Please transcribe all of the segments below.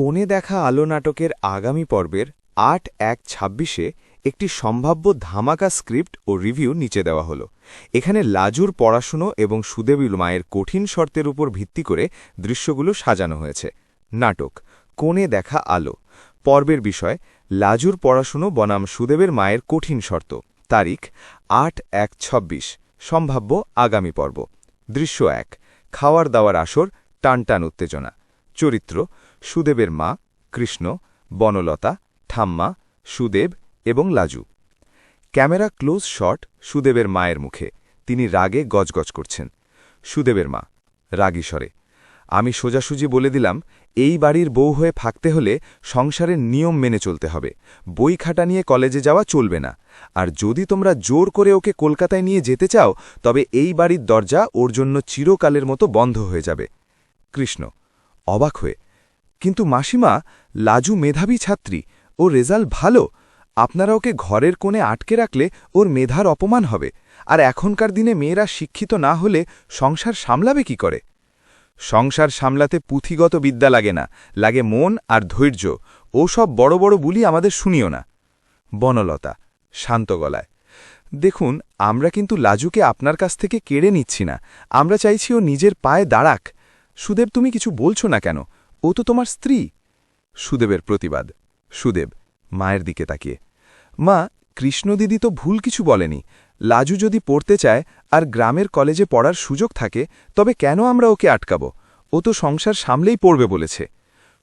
কোণে দেখা আলো নাটকের আগামী পর্বের আট এক ছাব্বিশে একটি সম্ভাব্য ধামাকা স্ক্রিপ্ট ও রিভিউ নিচে দেওয়া হলো। এখানে লাজুর পড়াশুনো এবং সুদেবীল মায়ের কঠিন শর্তের উপর ভিত্তি করে দৃশ্যগুলো সাজানো হয়েছে। নাটক, কোণে দেখা আলো। পর্বের বিষয়, লাজুর পড়াশুনো বনাম সুদেবের মায়ের কঠিন শর্ত। তারিখ, আট এক ছব্বিশ, সম্ভাব্য আগামী পর্ব। দৃশ্য এক, খাওয়ার দাওয়ার আসর, টানটান উত্তেজনা। চরিত্র সুদেবের মা, কৃষ্ণ, বনলতা, ঠাম্মা, সুদেব এবং লাজু। ক্যামেরা ক্লোজ শট সুদেবের মায়ের মুখে। তিনি রাগে গজগজ করছেন। সুদেবের মা, রাগী স্বরে, আমি সোজাসুজি বলে দিলাম, এই বাড়ির বউ হয়ে থাকতে হলে সংসারের নিয়ম মেনে চলতে হবে। বই খাটা নিয়ে কলেজে যাওয়া চলবে না। আর যদি তোমরা জোর করে ওকে কলকাতায় নিয়ে যেতে চাও, তবে এই বাড়ির দরজা ওর জন্য চিরকালের মতো বন্ধ হয়ে যাবে। কৃষ্ণ অবাক হয়ে। কিন্তু মাসিমা, লাজু মেধাবী ছাত্রী ও রেজাল্ট ভালো, আপনারা ওকে ঘরের কোণে আটকে রাখলে ওর মেধার অপমান হবে। আর এখনকার দিনে মেয়েরা শিক্ষিত না হলে সংসার সামলাবে কি করে? সংসার সামলাতে পুঁথিগত বিদ্যা লাগে না, লাগে মন আর ধৈর্য। ও সব বড় বড় বুলি আমাদের শুনিও না। বনলতা, শান্ত গলায়, দেখুন, আমরা কিন্তু লাজুকে আপনার কাছ থেকে কেড়ে নিচ্ছি না। আমরা চাইছি ও নিজের পায়ে দাঁড়াক। সুদেব, তুমি কিছু বলছো না কেন? ও তো তোমার স্ত্রী। সুদেবের প্রতিবাদ। সুদেব মায়ের দিকে তাকিয়ে। মা, কৃষ্ণদিদি তো ভুল কিছু বলেনি। লাজু যদি পড়তে চায় আর গ্রামের কলেজে পড়ার সুযোগ থাকে, তবে কেন আমরা ওকে আটকাব? ও তো সংসার সামলেই পড়বে বলেছে।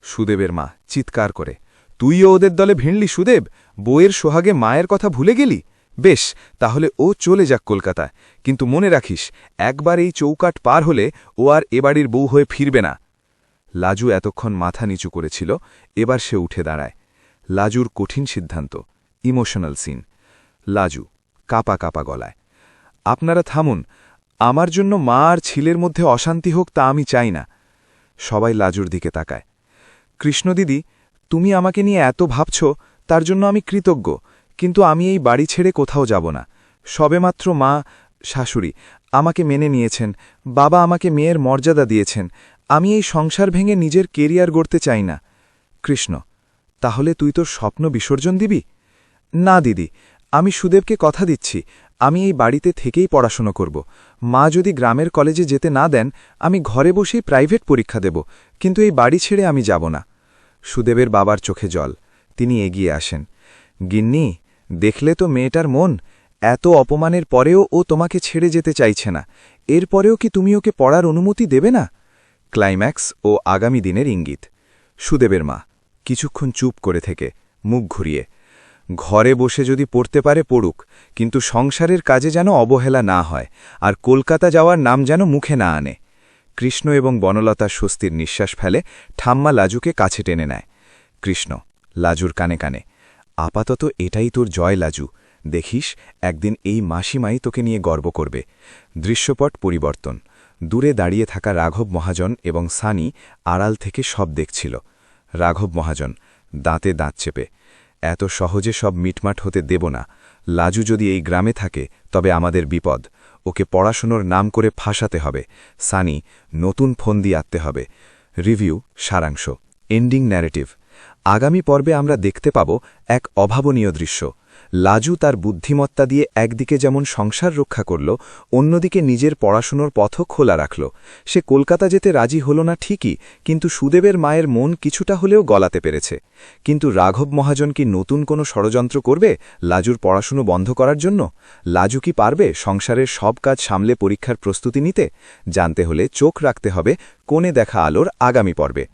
সুদেবের মা চিৎকার করে। তুইও ওদের দলে ভিড়লি সুদেব? বইয়ের সোহাগে মায়ের কথা ভুলে গেলি? বেশ, তাহলে ও চলে যাক কলকাতায়। কিন্তু মনে রাখিস, একবার এই চৌকাট পার হলে ও আর এবাড়ির বউ হয়ে ফিরবে না। লাজু এতক্ষণ মাথা নিচু করেছিল, এবার সে উঠে দাঁড়ায়। লাজুর কঠিন সিদ্ধান্ত, ইমোশনাল সিন। লাজু, কাপা কাপা গলায়। আপনারা থামুন, আমার জন্য মা আর ছিলের মধ্যে অশান্তি হোক তা আমি চাই না। সবাই লাজুর দিকে তাকায়। কৃষ্ণদিদি, তুমি আমাকে নিয়ে এত ভাবছ, তার জন্য আমি কৃতজ্ঞ। কিন্তু আমি এই বাড়ি ছেড়ে কোথাও যাব না। সবেমাত্র মা, শাশুড়ি, আমাকে মেনে নিয়েছেন, বাবা আমাকে মেয়ের মর্যাদা দিয়েছেন, আমি এই সংসার ভেঙে নিজের কেরিয়ার গড়তে চাই না। কৃষ্ণ, তাহলে তুই তোর স্বপ্ন বিসর্জন দিবি? না, দিদি, আমি সুদেবকে কথা দিচ্ছি, আমি এই বাড়িতে থেকেই পড়াশুনো করব। মা যদি গ্রামের কলেজে যেতে না দেন, আমি ঘরে বসেই প্রাইভেট পরীক্ষা দেব, কিন্তু এই বাড়ি ছেড়ে আমি যাব না। সুদেবের বাবার চোখে জল, তিনি এগিয়ে আসেন। গিন্নি দেখলে তো মেয়েটার মন, এত অপমানের পরেও ও তোমাকে ছেড়ে যেতে চাইছে না। এরপরেও কি তুমি ওকে পড়ার অনুমতি দেবে না? ক্লাইম্যাক্স ও আগামী দিনের ইঙ্গিত। সুদেবের মা, কিছুক্ষণ চুপ করে থেকে, মুখ ঘুরিয়ে, ঘরে বসে যদি পড়তে পারে পড়ুক, কিন্তু সংসারের কাজে যেন অবহেলা না হয়, আর কলকাতা যাওয়ার নাম যেন মুখে না আনে। কৃষ্ণ এবং বনলতা স্বস্তির নিঃশ্বাস ফেলে ঠাম্মা লাজুকে কাছে টেনে নেয়। কৃষ্ণ, লাজুর কানে কানে আপাতত এটাই তোর জয়, লাজু। দেখিস, একদিন এই মাসিমাই তোকে নিয়ে গর্ব করবে। দৃশ্যপট পরিবর্তন। দূরে দাঁড়িয়ে থাকা রাঘব মহাজন এবং সানি আড়াল থেকে সব দেখছিল। রাঘব মহাজন, দাঁতে দাঁত চেপে, এত সহজে সব মিটমাট হতে দেব না। লাজু যদি এই গ্রামে থাকে, তবে আমাদের বিপদ। ওকে পড়াশুনোর নাম করে ফাঁসাতে হবে। সানি, নতুন ফোন দিয়ে আনতে হবে। রিভিউ, সারাংশ। এন্ডিং ন্যারেটিভ। আগামী পর্বে আমরা দেখতে পাব এক অভাবনীয় দৃশ্য। লাজু তার বুদ্ধিমত্তা দিয়ে একদিকে যেমন সংসার রক্ষা করল, অন্যদিকে নিজের পড়াশুনোর পথও খোলা রাখল। সে কলকাতা যেতে রাজি হল না ঠিকই, কিন্তু সুদেবের মায়ের মন কিছুটা হলেও গলাতে পেরেছে। কিন্তু রাঘব মহাজন কি নতুন কোনো ষড়যন্ত্র করবে লাজুর পড়াশুনো বন্ধ করার জন্য? লাজু কি পারবে সংসারের সব কাজ সামলে পরীক্ষার প্রস্তুতি নিতে? জানতে হলে চোখ রাখতে হবে কোণে দেখা আলোর আগামী পর্বে।